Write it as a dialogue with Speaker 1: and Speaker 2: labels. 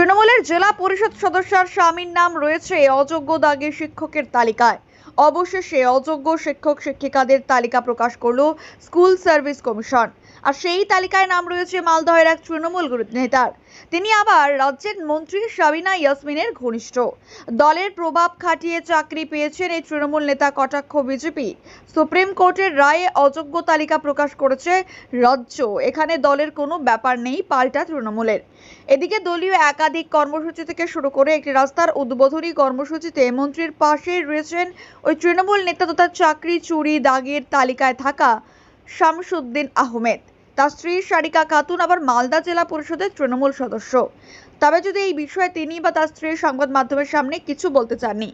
Speaker 1: তৃণমূলের জেলা পরিষদ সদস্যার স্বামীর নাম রয়েছে অযোগ্য দাগে শিক্ষকের তালিকায়। অবশেষে অযোগ্য শিক্ষক শিক্ষিকাদের তালিকা প্রকাশ করল স্কুল সার্ভিস কমিশন। আর সেই তালিকায় নাম রয়েছে মালদহের এক তৃণমূল নেতার। তিনি আবার রাজ্যের মন্ত্রী সাবিনা ইয়াসমিনের ঘনিষ্ঠ। দলের প্রভাব খাটিয়ে চাকরি পেয়েছেন এই তৃণমূল নেতা কটাক্ষ বিজেপি। সুপ্রিম কোর্টের রায়ে অযোগ্য তালিকা প্রকাশ করেছে রাজ্য। এখানে দলের কোনো ব্যাপার নেই, পাল্টা তৃণমূলের। এদিকে দলীয় একাধিক কর্মসূচি থেকে শুরু করে একটি রাস্তার উদ্বোধনী কর্মসূচিতে মন্ত্রীর পাশে রয়েছেন ওই তৃণমূল নেতা তথা চাকরি চুরি দাগের তালিকায় থাকা শামসুদ্দিন আহমেদ। তার স্ত্রী সারিকা খাতুন আবার মালদা জেলা পরিষদের তৃণমূল সদস্য। তবে যদি এই বিষয়ে তিনি বা তার স্ত্রী সংবাদ মাধ্যমের সামনে কিছু বলতে চাননি